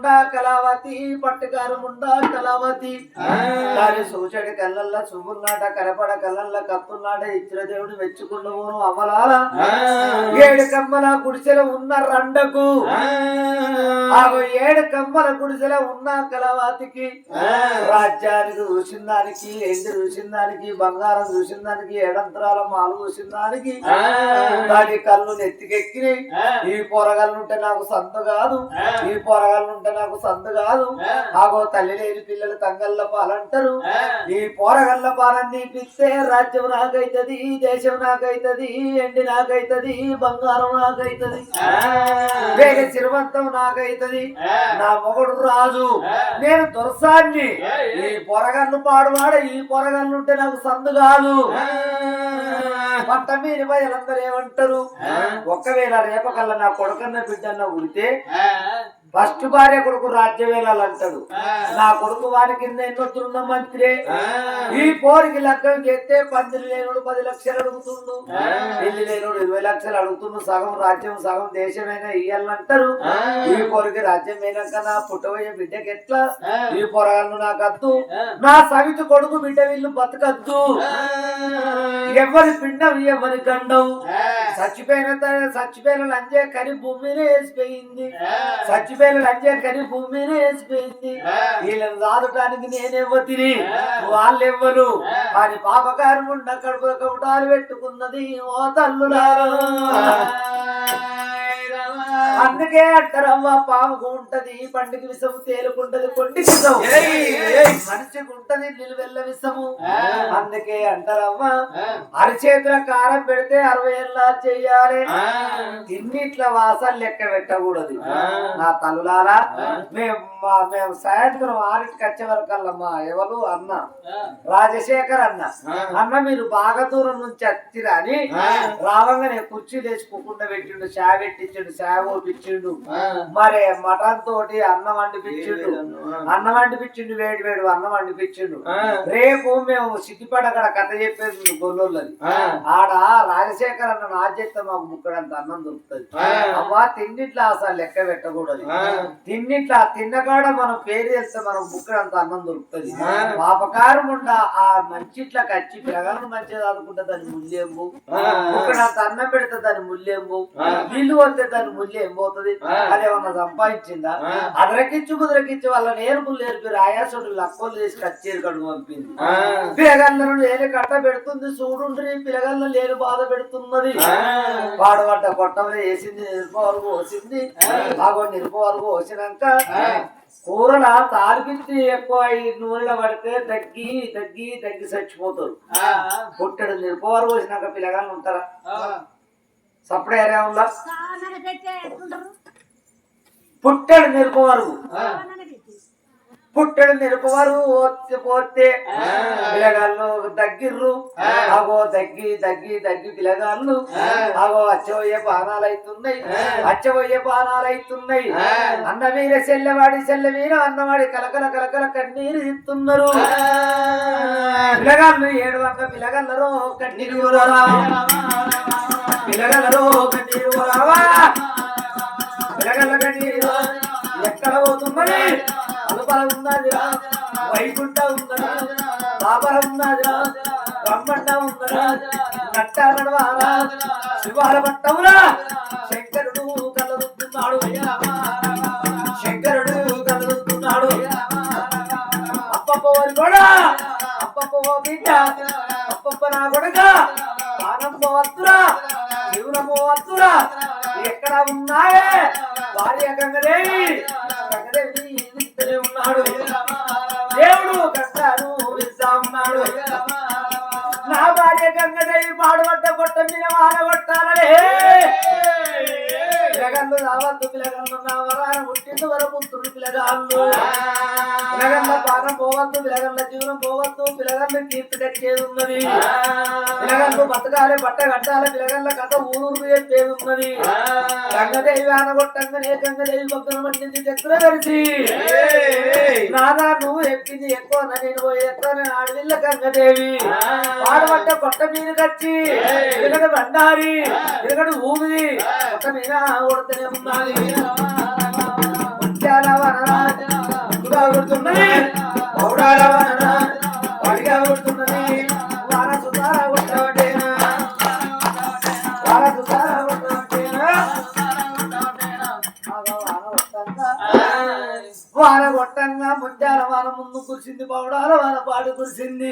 ముండా కళావతి పట్టుకారు ముండా కళావతి. దాని సూచడి కళ్ళల్ల చూపున్నాట కనపడ కళ్ళల్ల కత్తున్నాట ఇచ్చిన దేవుడు మెచ్చుకున్నవును అమలాల ఏడు కమ్మల గుడిసెల ఉన్న రండకు. ఏడు కమ్మల గుడిసెల ఉన్న కలవాతికి రాజ్యానికి చూసిన దానికి ఎండి చూసిన దానికి బంగారం చూసిన దానికి ఏడంతరాల మాలు చూసిన దానికి. దాని కళ్ళు నెత్తికెక్కినాయి. ఈ పొరగల్లుంటే నాకు సందు కాదు. ఈ పొరగల్లుంటే నాకు సందు కాదు. ఆగో తల్లి లేని పిల్లలు తంగల్ల పాలంటారు. ఈ పోరగల్ల పాలన్నీ పిస్తే రాజ్యం నాకైతది దేశం నాకైతది ఎండి నాకైతది బంగారం నాకైతది. వేగ చిరువంతం నాకైతది. నా మొగుడు రాజు. నేను దొరసాన్ని. ఈ పొరగన్ను పాడువాడ ఈ పొరగన్ను ఉంటే నాకు సందు కాదు. పట్ట మీద ప్రజలందరూ ఏమంటారు? ఒక్కవేళ రేపకల్లా నా కొడుకన్న బిడ్డన్న ఉడితే ఫస్ట్ భార్య కొడుకు రాజ్యవేళాలు అంటాడు నా కొడుకు వారి కింద ఎన్నొత్తున్న మంత్రి? ఈ పోరికి లగ్గం చేస్తే పందిరి లేనుడు పది లక్షలు అడుగుతుండు. పెళ్ళి లేనుడు ఇరవై లక్షలు అడుగుతుండు. సగం రాజ్యం సగం దేశమైనా ఇయ్యాలంటారు. ఈ పోరికి రాజ్యం అయినాక నా పుట్టబోయే బిడ్డకి ఎట్లా ఈ పొరగాళ్ళు నాకు అద్దు నా సవితి కొడుకు బిడ్డ వీళ్ళు బతకద్దు. ఎవరి పిండం ఎవరి గండం? చచ్చిపోయిన చచ్చిపోయిన లంజే కని భూమిని వేసిపోయింది. చచ్చిపోయిన లంజే కని భూమిని వేసిపోయింది. వీళ్ళని దాదటానికి నేనెవ్వ తిని వాళ్ళెవ్వరు. అని పాపకారం ఉండ కడుపుల కబుటాలు పెట్టుకున్నది ఓ తల్లులారా. అందుకే అంటారవ్వ పాముకు ఉంటది పండుగ విషము తేలుకుంటది కొండి విషము. మనిషికి ఉంటది నిలువెల్ల విషము. అందుకే అంటారవ్వ అరిచేతుల కారం పెడితే అరవై ఏళ్ళ చెయ్యాలి తిన్నిట్ల వాసాలు లెక్క పెట్టకూడదు. నా తల్లులారా మేము మేము సాయంత్రం ఆరింటికి వచ్చే వరకు మా ఎవరు అన్న రాజశేఖర్ అన్న. అన్న మీరు బాగా దూరం నుంచి వచ్చిరా అని రావంగానే కుర్చీ లేచి కుకుండా పెట్టిండు చా పెట్టించిండు చా ఓపించిండు మరి మటన్ తోటి అన్నం వండిపించిండు. అన్నం. వండిపించిండు వేడి వేడి అన్నం వండిపించిండు. రేపు మేము సిద్దిపేట అక్కడ కథ చెప్పేది గొల్లోళ్ళది ఆడ రాజశేఖర్ అన్న నా చేస్తే మాకు ముక్కడంత అన్నం దొరుకుతుంది. అవ్వా తిన్నిట్లా అసలు లెక్క పెట్టకూడదు. తిన్నిట్లా తిన్నకాడ మనం పేరు చేస్తే మనం ముక్కడంత అన్నం దొరుకుతుంది. పాపకారం ఉండ ఆ మంచిట్లా కచ్చి పిల్లగాలను మంచిగా చదువుకుంటే దాని ముల్లేంబు ముక్కడంత అన్నం పెడితే దాని ముల్లేంబు ఇల్లు వస్తే దాని ముల్లేం పోతుంది? అదేమన్నా సంపాదించిందా? అదరకించి కుదరకించి వాళ్ళ నేర్పులు నేర్పి రాయాసుడు లక్కలు చేసి కచ్చేరు కడుగు పంపింది. పిల్లగల్లను లేని కట్ట పెడుతుంది చూడుండ్రి పిల్లగల్ల లేని బాధ పెడుతున్నది. వాడబడ్డ కొట్టమని వేసింది నిరుప వరకు పోసింది. ఆగో నిరుప వరకు పోసినాక కూరల తాలిపించి ఎక్కువ నూనెలో పడితే తగ్గి తగ్గి తగ్గి చచ్చిపోతారు. పుట్టడు నిరుప వరకు పోసినాక పిల్లగాళ్ళు ఉంటారా? సప్పుడు ఏరియా ఉందా? పుట్టడు నిరుప వరకు సామాన్లు పెట్టి. పుట్టడు నిరుప వరకు పోతే పోతే పిల్లగాళ్ళు తగ్గిర్రు అగో తగ్గి తగ్గి తగ్గి పిల్లగాళ్ళు అగో అచ్చబోయే బాణాలు అవుతున్నాయి అచ్చబోయే బాణాలు అవుతున్నాయి అన్న మీద చెల్లెవాడి చెల్లె మీద అన్నవాడి కలకల కలకల కన్నీరు ఇస్తున్నారు పిల్లగాళ్ళు ఏడు వంక పిల్లగల్లరో కన్నీరు రావా పిల్లగల్లరో కన్నీరు రావా పిల్లగల్ల కన్నీరు ఎక్కడ పోతున్నది అలుపల ఉన్నదిరా వైకుంఠ ఉన్నదా బాబర ఉన్నదిరా బ్రహ్మండ ఉన్నదా నట్ట నడవారా శివాల పట్టమురా శంకరుడు కలరుతున్నాడు శంకరుడు కలరుతున్నాడు అప్పప్ప కూడా అప్పప్ప బిడ్డ అప్పప్ప నా కొడుక ప్రాణం పోవద్దురా జీవనం పోవద్దురా ఎక్కడ ఉన్నాయే? భార్య గంగదేవి. గంగదేవి ఉన్నాడు. దేవుడు కష్టాలు ఇస్తా ఉన్నాడు. నా భార్య గంగదేవి పాడుబడ్డ కొట్ట మీద వాడగొట్టాలనే పిలగల్లు రావద్దు పిలగల్లు నా వరాన పుట్టింది వరపుత్రుడు పిలగాళ్ళు. పిలగల్ల పానం పోవద్దు పిలగల్ల జీవనం పోవద్దు పిలగల్ల కీర్తి కట్టేది ఉన్నది పిలగల్లు బతకాలి బట్ట కట్టాలి పిలగల్ల కథ ఊరు చెప్పేది ఉన్నది గంగదేవి ఆనగొట్టంగానే గంగదేవి పక్కన పట్టింది చక్ర కలిసి నాదా నువ్వు ఎక్కింది ఎక్కువ నేను పోయి ఎక్కువ నేను ఆడవిల్ల గంగదేవి వాడబట్ట కొట్ట మీద కచ్చి. ఎరగడ బండారి ఎరగడ ఊమిది కొట్ట మీద కొడుతూనే ఉన్నది. ముత్యాల సాగుతున్నాయి పాడు కురిసింది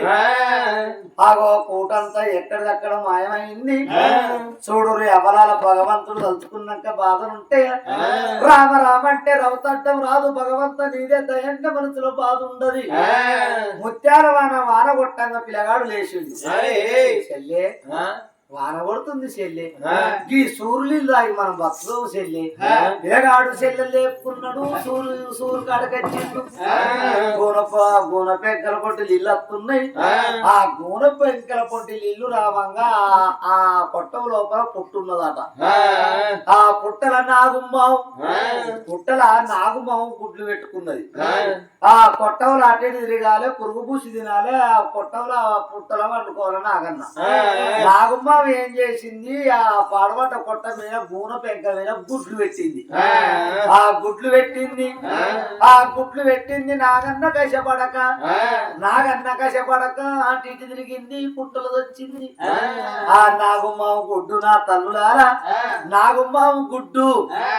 ఆగో కూటంతా ఎక్కడిదక్కడ మాయమైంది. చూడు రే అవలాల భగవంతుడు తలుచుకున్నాక బాధలుంటే. రామ రామ అంటే రవతట్టం రాదు భగవంత నీదే దయంటే మనసులో బాధ ఉండదు ముత్యాల వాన వాన కొట్టంగా పిల్లగాడు లేచింది. చెల్లె వాన కొడుతుంది చెల్లె. ఈ సూర్యులు తాగి మనం బతులు చెల్లె. పిల్లగాడు చెల్లె లేపుకున్నాడు సూర్యు సూర్యు కాడకొచ్చిండు గూనప గూన పెంకల పొట్టి ఇల్లు వస్తున్నాయి ఆ. గూన పెంకల పొట్టి ఇల్లు రావంగా ఆ- పొట్టం లోపల పుట్టున్నదట. ఆ. పుట్టల నాగుమ్మావు పుట్టల నాగుమ్మావు గుడ్లు పెట్టుకున్నది. ఆ. కొట్టవల అటు తిరగాలి పురుగు పూసి తినాలి ఆ కొట్టవల పుట్టల వండుకోవాలని నాగన్న నాగుమ్మ ఏం చేసింది ఆ పడవట కొట్ట మీద గూన పెంక మీద గుడ్లు పెట్టింది ఆ గుడ్లు పెట్టింది ఆ గుడ్లు పెట్టింది నాగన్న కషపడక నాగన్న కషపడక అటు ఇటు తిరిగింది పుట్టలు వచ్చింది ఆ నాగుమ్మావు గుడ్డు నా తల్లులారా నాగుమ్మావు గుడ్డు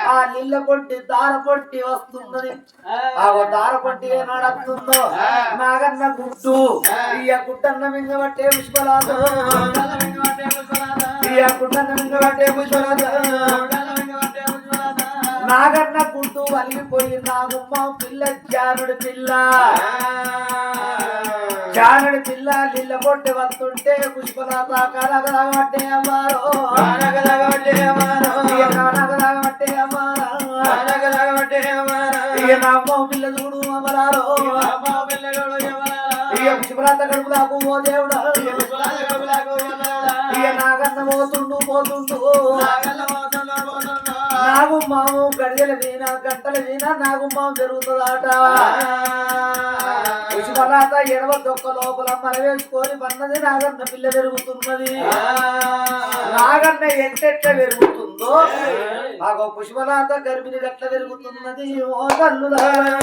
ఆ నీళ్ళ పొట్టి దార పొట్టి వస్తున్నది ఆ దార పొట్టి నడుస్తుందో నాగన్న గుడ్డు ఇయ్య గుడ్డన్న మింగబట్టే గుడ్డన్న మింగబట్టే పుష్పలాదు నాగన్న కుట్టు వల్లిపోయి నాగుమ్మ పిల్ల జానుడి పిల్ల జానుడి పిల్ల నీళ్ళ కొట్టి వస్తుంటే పుష్పలాత కలగలగబట్టే అమ్మారో కలగలగబట్టే అమ్మారో కలగలగబట్టే అమ్మారో ఇక నా అమ్మ పిల్ల చూడు అమరారో ఇక పుష్పలాత కడుపు నాకు ఓ దేవుడా. ఇక నాగన్న పోతుండు పోతుండు. నాగు గడియల వీణ గంటల వీణ నాగుమ్మాము మాము జరుగుతుందట. పుష్పలాత ఎడవ దొక్క లోపల మరవేసుకొని పన్నది నాగన్న పిల్ల పెరుగుతున్నది. నాగన్న ఎంతెట్ల పెరుగుతుందో మాకు పుష్పలాత గర్భిణి గట్ల పెరుగుతున్నది. ఓ తల్లులారా.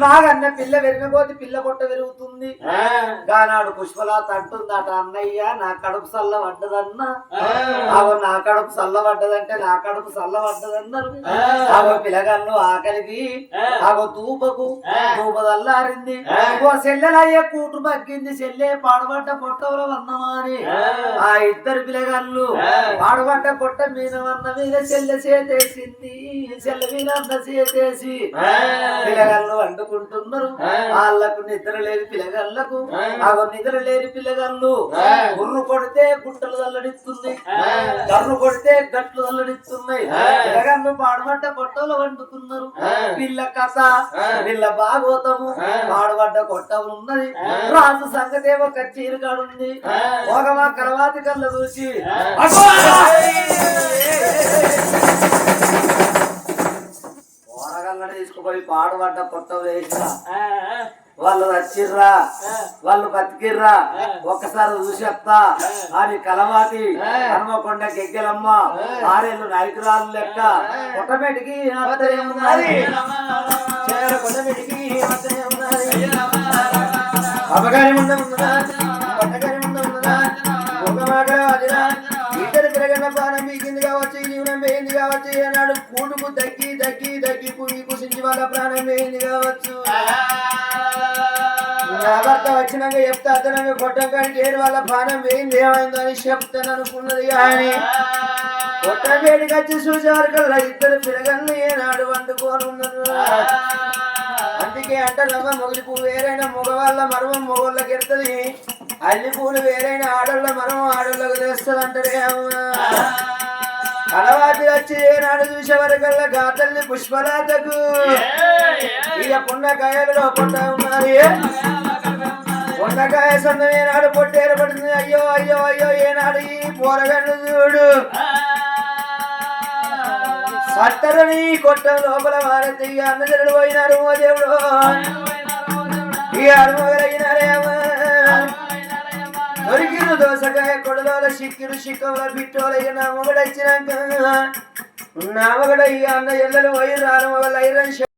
నాగన్న పిల్ల పెరిగిపోతే పిల్ల పొట్ట పెరుగుతుంది గానాడు పుష్పలాత అంటుందట అన్నయ్య నా కడుపు సల్ల పడ్డదన్నా అవ నా కడుపు సల్ల పడ్డదంటే నా కడుపు సల్ల పడ్డదన్నారు అవ పిల్లగాళ్ళు ఆకలికి అవ తూపకు తూపదల్లారింది ఓ సెల్లెలయ్య కూటు మగ్గింది సెల్లే పాడుబడ్డ పొట్టవల వన్నమాని. ఆ. ఇద్దరు పిల్లగాళ్ళు పాడుబడ్డ పొట్ట మీద వన్న మీద చెల్లె చేతేసింది చెల్లె మీద అన్న చేతేసి పిల్లగాళ్ళు వండుకుంటున్నారు వాళ్ళకు నిద్ర లేని పిల్లగాళ్ళకు అవ నిద్ర లేని పిల్లగాళ్ళు. గుర్రు కొడితే గుట్టలు తల్లడిస్తుంది కర్రు కొడితే గట్లు తల్లడిస్తున్నాయి పిల్లగాళ్ళు పాడుబడ్డ పొట్టలు వండుకున్నారు పిల్ల కథ పిల్ల భాగవతము పాడుబడ్డ కొట్టలు ఉన్నది. రాజు సంగతేమో కచ్చీరు కాడుంది. ఒకమా కలవాతి కళ్ళ చూసి పాడుబడ్డ పొట్ట వేసిన. వాళ్ళు వచ్చిర్రా వాళ్ళు బతికిర్రా ఒక్కసారి చూసేస్తా అని కలవాతి హనుమకొండ గెగ్గెలమ్మ ఆరేళ్ళు నాయకురాలు లెక్క కొట్టమేటికి నా భర్త వచ్చినాక చెప్తే అతను కొట్టం కానీ ఏడు వాళ్ళ ప్రాణం వేయింది ఏమైందో అని చెప్తాను అనుకున్నది కానీ వేడికి వచ్చి చూసేవారికల్లా ఇద్దరు పిరగల్ని ఏనాడు వండుకొని అందుకే అంటారమ్మ మొగలి పువ్వు వేరైన మగవాళ్ళ మరవం మగవాళ్ళకి ఎడుతుంది. అల్లి పూలు వేరైన ఆడోళ్ళ మరవం ఆడోళ్ళకి తెస్తుంది అంటారే కలవాతి వచ్చి ఏనాడు చూసే వరకల్లా గాతల్ని పుష్పరాతకు. ఇక పున్నకాయలలో పొట్ట ఉన్నది పున్నకాయ సొంతం ఏనాడు పొట్టు అయ్యో అయ్యో అయ్యో ఏనాడు ఈ పోరగండు చూడు. సట్టరని కొట్టం లోపల మారతి అన్నజనుడు పోయినారు ఓ దేవుడు. ఈ అరుమగలైనారేమో దొరికిరు దోసకాయ కొడలోల సిక్కిరు సిక్కముల బిట్టోలయ్య నా మొగడు నా మొగడయ్య అన్న ఎల్లలు పోయి రాను మొగలు ఐరన్